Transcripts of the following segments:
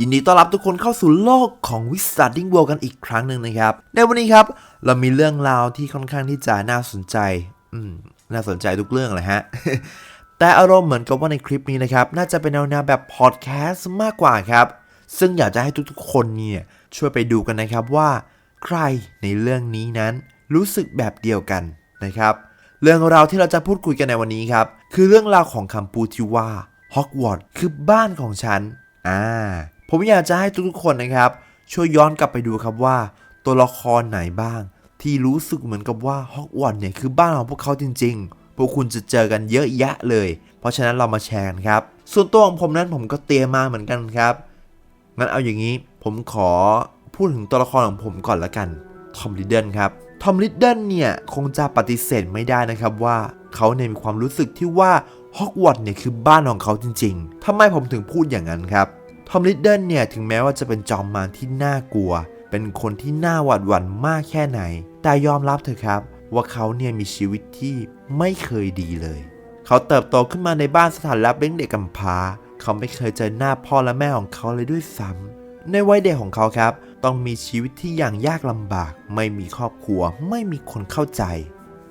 ยินดีต้อนรับทุกคนเข้าสู่โลกของ Wizarding World กันอีกครั้งหนึ่งนะครับ ในวันนี้ครับ เรามีเรื่องราวที่ค่อนข้างที่จะน่าสนใจ อืม น่าสนใจทุกเรื่องเลยฮะ แต่อารมณ์เหมือนกับว่าในคลิปนี้นะครับ น่าจะเป็นแนวแนวแบบพอดแคสต์มากกว่าครับ ซึ่งอยากจะให้ทุกๆ คนเนี่ย ช่วยไปดูกันนะครับว่า ใครในเรื่องนี้นั้นรู้สึกแบบเดียวกันนะครับ เรื่องราวที่เราจะพูดคุยกันในวันนี้ครับ คือเรื่องราวของคำพูดที่ว่าฮอกวอตส์คือบ้านของฉัน อ่า ผมอยากจะให้ทุกๆคนนะครับ ช่วยย้อนกลับไปดูครับว่า ตัวละครไหนบ้าง ที่รู้สึกเหมือนกับว่าฮอกวอตส์เนี่ยคือบ้านของพวกเขาจริง ๆ พวกคุณจะเจอกันเยอะแยะเลย เพราะฉะนั้นเรามาแชร์กันครับ ส่วนตัวของผมนั้นผมก็เตรียมมาเหมือนกันครับงั้นเอาอย่างนี้ผมขอพูดถึงตัวละครของผมก่อนละกันทอมลิดเดิลครับทอมลิดเดิลเนี่ยคงจะปฏิเสธไม่ได้นะครับว่าเขาเนี่ยมีความรู้สึกที่ว่าฮอกวอตส์เนี่ยคือบ้านของเขาจริง ๆทำไมผมถึงพูดอย่างนั้นครับ ทอมลิดเดิลเนี่ยถึงแม้ว่าจะเป็นจอมมารที่น่ากลัว เป็นคนที่น่าหวาดหวั่นมากแค่ไหน แต่ยอมรับเถอะครับ ว่าเขาเนี่ยมีชีวิตที่ไม่เคยดีเลย เขาเติบโตขึ้นมาในบ้านสถานรับเลี้ยงเด็กกำพร้า เขาไม่เคยเจอหน้าพ่อและแม่ของเขาเลยด้วยซ้ำในวัยเด็กของเขาครับ ต้องมีชีวิตที่อย่างยากลำบาก ไม่มีครอบครัว ไม่มีคนเข้าใจ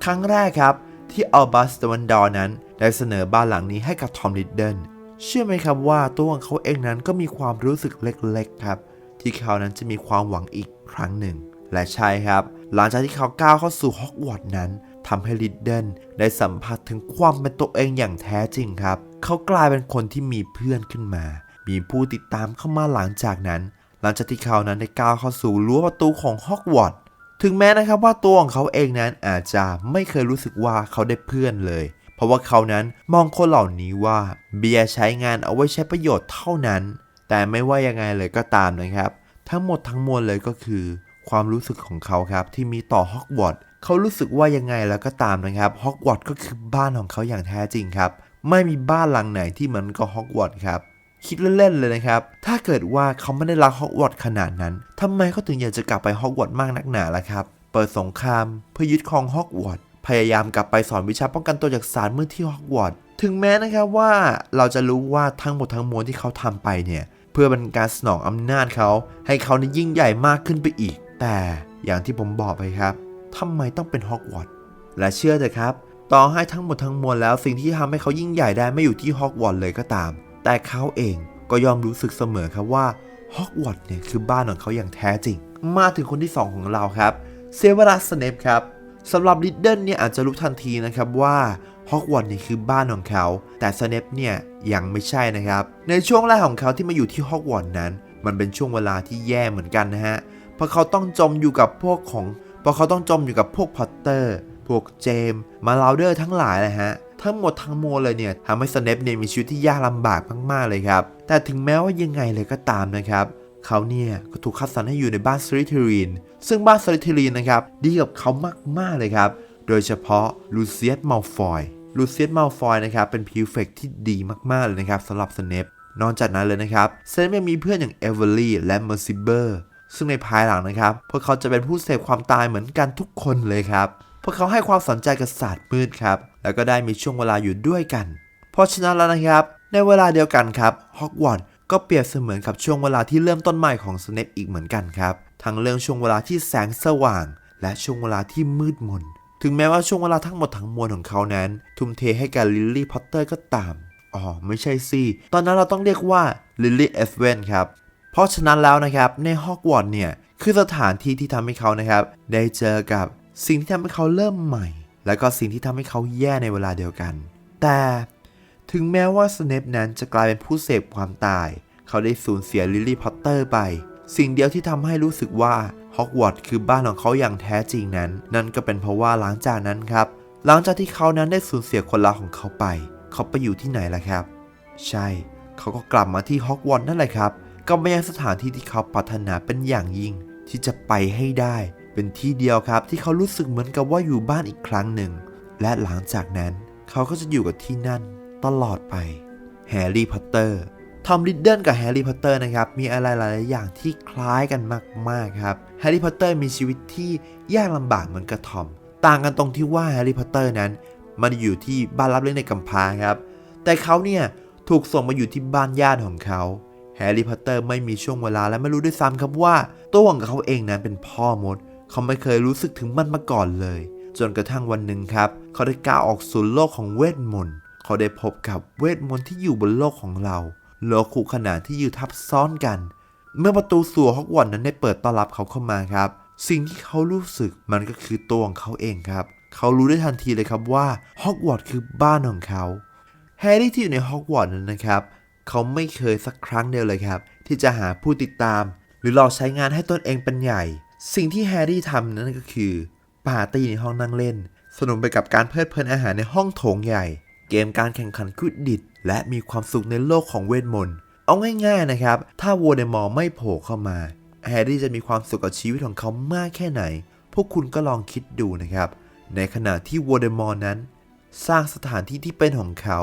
ครั้งแรกครับที่อัลบัสตวันดอร์นั้นได้เสนอบ้านหลังนี้ให้กับทอมลิดเดิล เชื่อไหมครับว่าตัวของเขาเองนั้นก็มีความรู้สึกเล็กๆครับ ที่เขานั้นจะมีความหวังอีกครั้งหนึ่ง และใช่ครับ หลังจากที่เขาก้าวเข้าสู่ฮอกวอตส์นั้นทำให้ลิดเดิลได้สัมผัสถึงความเป็นตัวเองอย่างแท้จริงครับ เขากลายเป็นคนที่มีเพื่อนขึ้นมา มีผู้ติดตามเข้ามาหลังจากนั้น หลังจากที่เขานั้นได้ก้าวเข้าสู่รั้วประตูของฮอกวอตส์ถึงแม้นะครับว่าตัวของเขาเองนั้นอาจจะไม่เคยรู้สึกว่าเขาได้เพื่อนเลย ราะว่าเขานั้นมองคนเหล่านี้ว่าเบียร์ใช้งานเอาไว้ใช้ประโยชน์เท่านั้น แต่ไม่ว่ายังไงเลยก็ตามนะครับ ทั้งหมดทั้งมวลเลยก็คือ ความรู้สึกของเขาครับที่มีต่อฮอกวอตส์เขารู้สึกว่ายังไงแล้วก็ตามนะครับฮอกวอตส์ก็คือบ้านของเขาอย่างแท้จริงครับ ไม่มีบ้านหลังไหนที่เหมือนกับฮอกวอตส์ครับคิดเล่นๆเลยนะครับ ถ้าเกิดว่าเขาไม่ได้รักฮอกวอตส์ขนาดนั้นทำไมเขาถึงอยากจะกลับไปฮอกวอตส์มากนักหนาล่ะครับ เปิดสงครามเพื่อยึดครองฮอกวอตส์ พยายามกลับไปสอนวิชาป้องกันตัวจากสารมืดที่ฮอกวอตส์ถึงแม้นะครับว่าเราจะรู้ว่าทั้งหมดทั้งมวลที่เขาทำไปเนี่ยเพื่อเป็นการสนองอำนาจเขา ให้เขานี่ยิ่งใหญ่มากขึ้นไปอีก แต่อย่างที่ผมบอกไปครับทำไมต้องเป็นฮอกวอตส์และเชื่อเถอะครับ ต่อให้ทั้งหมดทั้งมวลแล้วสิ่งที่ทำให้เขายิ่งใหญ่ได้ไม่อยู่ที่ฮอกวอตส์เลยก็ตาม แต่เขาเองก็ยอมรู้สึกเสมอครับว่าฮอกวอตส์เนี่ยคือบ้านของเขาอย่างแท้จริง มาถึงคนที่สองของเราครับ เซเวรัสสเนปครับ สำหรับลิดเดิลเนี่ยอาจจะรู้ทันทีนะครับว่าฮอกวอตส์เนี่ยคือบ้านของเขา แต่สเนปเนี่ยยังไม่ใช่นะครับ ในช่วงแรกของเขาที่มาอยู่ที่ฮอกวอตส์นั้น มันเป็นช่วงเวลาที่แย่เหมือนกันนะฮะ เพราะเขาต้องจมอยู่กับพวกของเพราะเขาต้องจมอยู่กับพวกพอตเตอร์ พวกเจมส์มาลาวเดอร์ทั้งหลายเลยฮะ ทั้งหมดทั้งมวลเลยเนี่ยทำให้สเนปเนี่ยมีชีวิตที่ยากลำบากมากๆเลยครับ แต่ถึงแม้ว่ายังไงเลยก็ตามนะครับ เขาเนี่ยก็ถูกคัดสรรให้อยู่ในบ้านสลิเทรีน ซึ่งบ้านสลิเทรีนนะครับดีกับเขามากๆเลยครับ โดยเฉพาะลูเซียสมัลฟอยลูเซียสมัลฟอยนะครับเป็นพิวเฟกที่ดีมากๆเลยนะครับสำหรับสเนปนอกจากนั้นเลยนะครับเซนยังมีเพื่อนอย่างเอเวอร์ลี่และเมอร์ซิเบอร์ซึ่งในภายหลังนะครับ พวกเขาจะเป็นผู้เสพความตายเหมือนกันทุกคนเลยครับ พวกเขาให้ความสนใจกับศาสตร์มืดครับ แล้วก็ได้มีช่วงเวลาอยู่ด้วยกัน เพราะฉะนั้นแล้วนะครับ ในเวลาเดียวกันครับฮอกวอตส์ ก็เปรียบเสมือนกับช่วงเวลาที่เริ่มต้นใหม่ของสเนปอีกเหมือนกันครับ ทั้งเรื่องช่วงเวลาที่แสงสว่าง และช่วงเวลาที่มืดมน ถึงแม้ว่าช่วงเวลาทั้งหมดทั้งมวลของเขานั้น ทุ่มเทให้กับลิลลี่พอตเตอร์ก็ตาม อ๋อ ไม่ใช่สิ ตอนนั้นเราต้องเรียกว่าลิลลี่เอฟเวนครับ เพราะฉะนั้นแล้วนะครับในฮอกวอตส์เนี่ยคือสถานที่ที่ทำให้เขานะครับ ได้เจอกับสิ่งที่ทำให้เขาเริ่มใหม่ และก็สิ่งที่ทำให้เขาแย่ในเวลาเดียวกัน แต่ถึงแม้ว่าสเนปนั้นจะกลายเป็นผู้เสพความตาย เขาได้สูญเสียลิลลี่พอตเตอร์ไป สิ่งเดียวที่ทำให้รู้สึกว่าฮอกวอตส์คือบ้านของเขาอย่างแท้จริงนั้น นั่นก็เป็นเพราะว่าหลังจากนั้นครับ หลังจากที่เขานั้นได้สูญเสียคนรักของเขาไป เขาไปอยู่ที่ไหนล่ะครับ ใช่ เขาก็กลับมาที่ฮอกวอตส์นั่นแหละครับกลับมายังสถานที่ที่เขาปรารถนาเป็นอย่างยิ่ง ที่จะไปให้ได้ เป็นที่เดียวครับที่เขารู้สึกเหมือนกับว่าอยู่บ้านอีกครั้งหนึ่ง และหลังจากนั้น เขาก็จะอยู่กับที่นั่น ตลอดไปแฮร์รี่พอตเตอร์ ทอมริดเดิลกับแฮร์รี่พอตเตอร์นะครับมีอะไรหลาย ๆ อย่างที่คล้ายกันมาก ๆ ครับแฮร์รี่พอตเตอร์มีชีวิตที่ยากลำบากเหมือนกับทอม ต่างกันตรงที่ว่าแฮร์รี่พอตเตอร์นั้นมันอยู่ที่บ้านรับเลี้ยงในกำพร้าครับ แต่เขาเนี่ยถูกส่งมาอยู่ที่บ้านญาติของเขาแฮร์รี่พอตเตอร์ไม่มีช่วงเวลาและไม่รู้ด้วยซ้ำครับว่าตัวของเขาเองนั้นเป็นพ่อมด เขาไม่เคยรู้สึกถึงมันมาก่อนเลย จนกระทั่งวันหนึ่งครับ เขาได้ก้าวออกสู่โลกของเวทมนต์ เขาได้พบกับเวทมนต์ที่อยู่บนโลกของเรา โลคูขนานที่อยู่ทับซ้อนกัน เมื่อประตูสู่ฮอกวอตส์นั้นได้เปิดต้อนรับเขาเข้ามาครับ สิ่งที่เขารู้สึกมันก็คือตัวของเขาเองครับ เขารู้ได้ทันทีเลยครับว่าฮอกวอตส์คือบ้านของเขา แฮร์รี่ที่อยู่ในฮอกวอตส์นั้นนะครับ เขาไม่เคยสักครั้งเดียวเลยครับ ที่จะหาผู้ติดตาม หรือหลอกใช้งานให้ตนเองเป็นใหญ่ สิ่งที่แฮร์รี่ทำนั้นก็คือปาร์ตี้ในห้องนั่งเล่น สนุกไปกับการเพลิดเพลินอาหารในห้องโถงใหญ่ เกมการแข่งขันคุดดิดและมีความสุขในโลกของเวทมนต์เอาง่ายๆนะครับ ถ้าโวลเดมอร์ไม่โผล่เข้ามาแฮร์รี่จะมีความสุขกับชีวิตของเขามากแค่ไหน พวกคุณก็ลองคิดดูนะครับ ในขณะที่โวลเดมอร์นั้น สร้างสถานที่ที่เป็นของเขา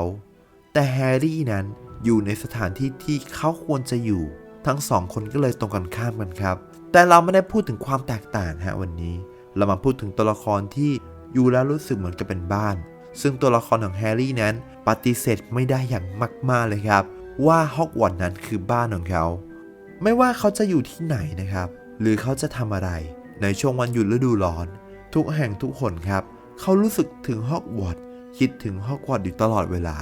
แต่แฮร์รี่นั้นอยู่ในสถานที่ที่เขาควรจะอยู่ ทั้งสองคนก็เลยตรงกันข้ามกันครับ แต่เราไม่ได้พูดถึงความแตกต่างฮะวันนี้ เรามาพูดถึงตัวละครที่อยู่แล้วรู้สึกเหมือนกับเป็นบ้าน ซึ่งตัวละครของแฮร์รี่นั้นปฏิเสธไม่ได้อย่างมากๆเลยครับ ว่าฮอกวอตส์นั้นคือบ้านของเขา ไม่ว่าเขาจะอยู่ที่ไหนนะครับ หรือเขาจะทำอะไร ในช่วงวันหยุดฤดูร้อน ทุกแห่งทุกคนครับ เขารู้สึกถึงฮอกวอตส์คิดถึงฮอกวอตส์อยู่ตลอดเวลา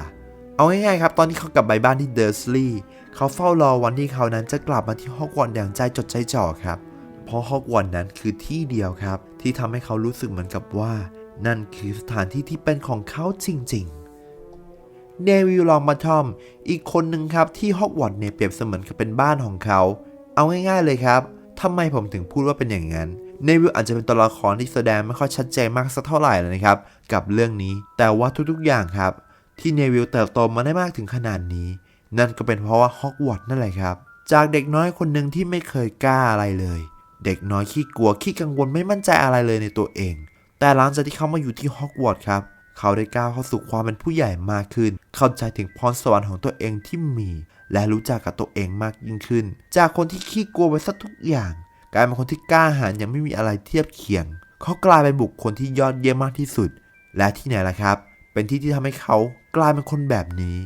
เอาง่ายๆครับ ตอนที่เขากลับไปบ้านที่เดอร์สลีย์เขาเฝ้ารอวันที่เขานั้นจะกลับมาที่ฮอกวอตส์อย่างใจจดใจจ่อครับ เพราะฮอกวอตส์นั้นคือที่เดียวครับ ที่ทำให้เขารู้สึกเหมือนกับว่า นั่นคือสถานที่ที่เป็นของเขาจริงๆ เนวิลลองมาทอม อีกคนหนึ่งครับที่ฮอกวอตส์เนี่ยเปรียบเสมือนกับเป็นบ้านของเขา เอาง่ายๆเลยครับทำไมผมถึงพูดว่าเป็นอย่างนั้น เนวิลอาจจะเป็นตัวละครที่แสดงไม่ค่อยชัดเจนมากสักเท่าไหร่เลยนะครับ กับเรื่องนี้ แต่ว่าทุกๆอย่างครับ ที่เนวิลเติบโตมาได้มากถึงขนาดนี้ นั่นก็เป็นเพราะว่าฮอกวอตส์นั่นแหละครับ จากเด็กน้อยคนหนึ่งที่ไม่เคยกล้าอะไรเลย เด็กน้อยขี้กลัวขี้กังวลไม่มั่นใจอะไรเลยในตัวเอง แต่หลังจากที่เขามาอยู่ที่ฮอกวอตส์ครับ เขาได้ก้าวเข้าสู่ความเป็นผู้ใหญ่มากขึ้น เข้าใจถึงพรสวรรค์ของตัวเองที่มี และรู้จักกับตัวเองมากยิ่งขึ้น จากคนที่ขี้กลัวไปซะทุกอย่าง กลายเป็นคนที่กล้าหาญยังไม่มีอะไรเทียบเคียง เขากลายเป็นบุคคลที่ยอดเยี่ยมมากที่สุด และที่ไหนล่ะครับ เป็นที่ที่ทำให้เขากลายเป็นคนแบบนี้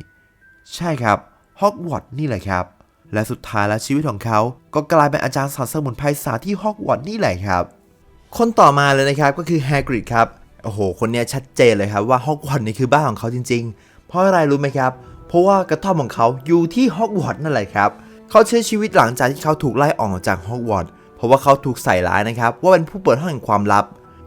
ใช่ครับฮอกวอตส์นี่แหละครับและสุดท้ายแล้วชีวิตของเขา ก็กลายเป็นอาจารย์สอนสมุนไพรศาสตร์ที่ฮอกวอตส์นี่แหละครับ คนต่อมาเลยนะครับก็คือแฮกริดครับโอ้โห คนนี้ชัดเจนเลยครับว่าฮอกวอตส์นี่คือบ้านของเขาจริง ๆ เพราะอะไรรู้ไหมครับ เพราะว่ากระท่อมของเขาอยู่ที่ฮอกวอตส์นั่นแหละครับเขาใช้ชีวิตหลังจากที่เขาถูกไล่ออกจากฮอกวอตส์เพราะว่าเขาถูกใส่ร้ายนะครับว่าเป็นผู้เปิดห้องแห่งความลับ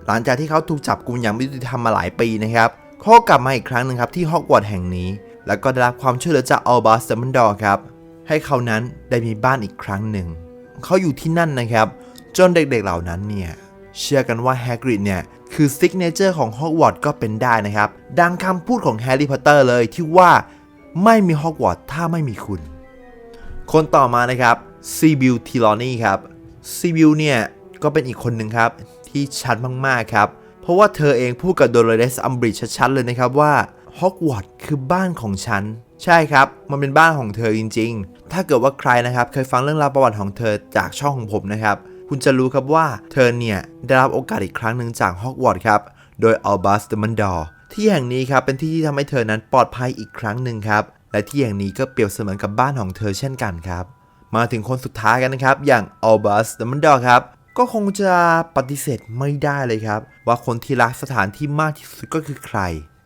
หลังจากที่เขาถูกจับกุมอย่างไม่ยุติธรรมมาหลายปีนะครับเขาก็กลับมาอีกครั้งหนึ่งครับที่ฮอกวอตส์แห่งนี้ แล้วก็ได้รับความช่วยเหลือจากอัลบัสเดมันดอร์ครับให้เขานั้นได้มีบ้านอีกครั้งหนึ่งเขาอยู่ที่นั่นนะครับ จนเด็กๆเหล่านั้นเนี่ย เชื่อกันว่าแฮกริดเนี่ย คือซิกเนเจอร์ของฮอกวอตส์ก็เป็นได้นะครับ ดังคำพูดของแฮร์รี่พอตเตอร์เลยที่ว่าไม่มีฮอกวอตส์ถ้าไม่มีคุณ คนต่อมานะครับซีบิลทิลอนี่ครับซีบิลเนี่ยก็เป็นอีกคนหนึ่งครับ ที่ชัดมากๆครับ เพราะว่าเธอเองพูดกับโดโลเรสอัมบริดชัดๆเลยนะครับว่าฮอกวอตส์คือบ้านของฉัน ใช่ครับ มันเป็นบ้านของเธอจริง ๆ ถ้าเกิดว่าใครนะครับ เคยฟังเรื่องราวประวัติของเธอจากช่องของผมนะครับ คุณจะรู้ครับว่าเธอเนี่ยได้รับโอกาสอีกครั้งหนึ่งจากฮอกวอตส์ครับ โดยอัลบัสเดมันดอร์ที่แห่งนี้ครับเป็นที่ที่ทำให้เธอนั้นปลอดภัยอีกครั้งหนึ่งครับ และที่แห่งนี้ก็เปรียบเสมือนกับบ้านของเธอเช่นกันครับ มาถึงคนสุดท้ายกันนะครับ อย่างอัลบัสเดมันดอร์ครับ ก็คงจะปฏิเสธไม่ได้เลยครับ ว่าคนที่รักสถานที่มากที่สุดก็คือใคร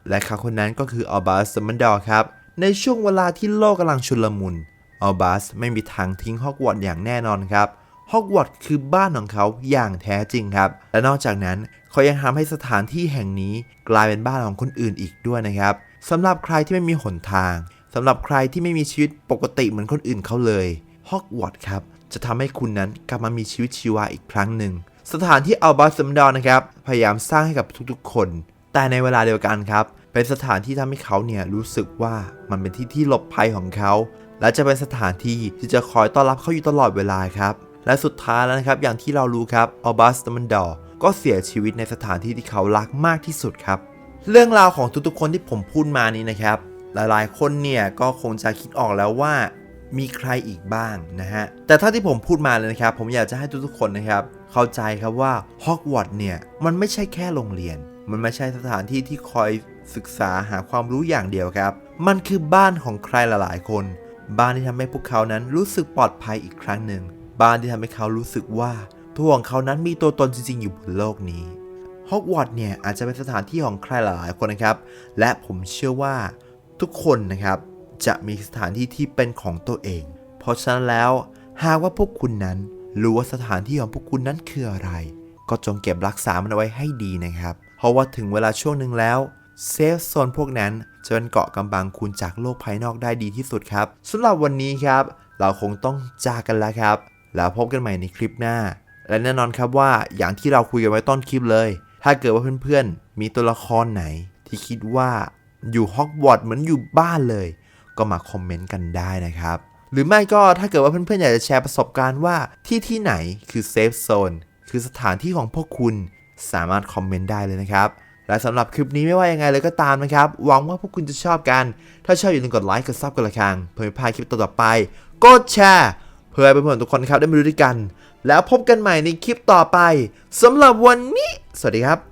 และเขาคนนั้นก็คืออัลบัสเดมันดอร์ครับในช่วงเวลาที่โลกกำลังชุลมุนอัลบัสไม่มีทางทิ้งฮอกวอตส์อย่างแน่นอนครับ ฮอกวอตส์คือบ้านของเขาอย่างแท้จริงครับ และนอกจากนั้นเขายังทำให้สถานที่แห่งนี้กลายเป็นบ้านของคนอื่นอีกด้วยนะครับสำหรับใครที่ไม่มีหนทางสำหรับใครที่ไม่มีชีวิตปกติเหมือนคนอื่นเขาเลยฮอกวอตส์ครับจะทำให้คุณนั้นกลับมามีชีวิตชีวาอีกครั้งหนึ่งสถานที่อัลบัสซัมดอนนะครับพยายามสร้างให้กับทุกๆคน แต่ในเวลาเดียวกันครับ เป็นสถานที่ทำให้เขาเนี่ยรู้สึกว่ามันเป็นที่ที่หลบภัยของเขา และจะเป็นสถานที่ที่จะคอยต้อนรับเขาอยู่ตลอดเวลาครับ และสุดท้ายแล้วนะครับอย่างที่เรารู้ครับอัลบัสตัมันดอร์ก็เสียชีวิตในสถานที่ที่เขารักมากที่สุดครับ เรื่องราวของทุกๆคนที่ผมพูดมานี้นะครับ หลายๆ คนเนี่ยก็คงจะคิดออกแล้วว่ามีใครอีกบ้างนะฮะ แต่ถ้าที่ผมพูดมาเลยนะครับ ผมอยากจะให้ทุกๆคนนะครับ เข้าใจครับว่าฮอกวอตส์เนี่ย มันไม่ใช่แค่โรงเรียน มันไม่ใช่สถานที่ที่คอยศึกษาหาความรู้อย่างเดียวครับ มันคือบ้านของใครหลายๆ คน บ้านที่ทำให้พวกเขานั้นรู้สึกปลอดภัยอีกครั้งหนึ่ง บ้านที่ทำให้เขารู้สึกว่าตัวของเขานั้นมีตัวตนจริงๆ อยู่บนโลกนี้ฮอกวอตส์เนี่ยอาจจะเป็นสถานที่ของใครหลายๆคนนะครับ และผมเชื่อว่าทุกคนนะครับจะมีสถานที่ที่เป็นของตัวเอง เพราะฉะนั้นแล้วหากว่าพวกคุณนั้นรู้ว่าสถานที่ของพวกคุณนั้นคืออะไร ก็จงเก็บรักษามันเอาไว้ให้ดีนะครับ เพราะว่าถึงเวลาช่วงหนึ่งแล้วเซฟโซนพวกนั้นจะเป็นเกาะกำบังคุณจากโลกภายนอกได้ดีที่สุดครับสำหรับวันนี้ครับ เราคงต้องจากกันแล้วครับ แล้วพบกันใหม่ในคลิปหน้า และแน่นอนครับว่าอย่างที่เราคุยกันไว้ต้นคลิปเลย ถ้าเกิดว่าเพื่อนๆ มีตัวละครไหน ที่คิดว่าอยู่ฮอกวอตส์เหมือนอยู่บ้านเลย ก็มาคอมเมนต์กันได้นะครับ หรือไม่ก็ถ้าเกิดว่าเพื่อนๆ อยากจะแชร์ประสบการณ์ว่าที่ที่ไหนคือเซฟโซนคือสถานที่ของพวกคุณสามารถคอมเมนต์ได้เลยนะครับและสำหรับคลิปนี้ไม่ว่ายังไงเลยก็ตามนะครับ หวังว่าพวกคุณจะชอบกัน ถ้าชอบอย่าลืมกดไลค์ กดซับกดกระฆังเพื่อไม่พลาดคลิปต่อๆไป กดแชร์ เพื่อให้เพื่อนๆทุกคนครับได้มาดูด้วยกัน แล้วพบกันใหม่ในคลิปต่อไปสำหรับวันนี้ สวัสดีครับ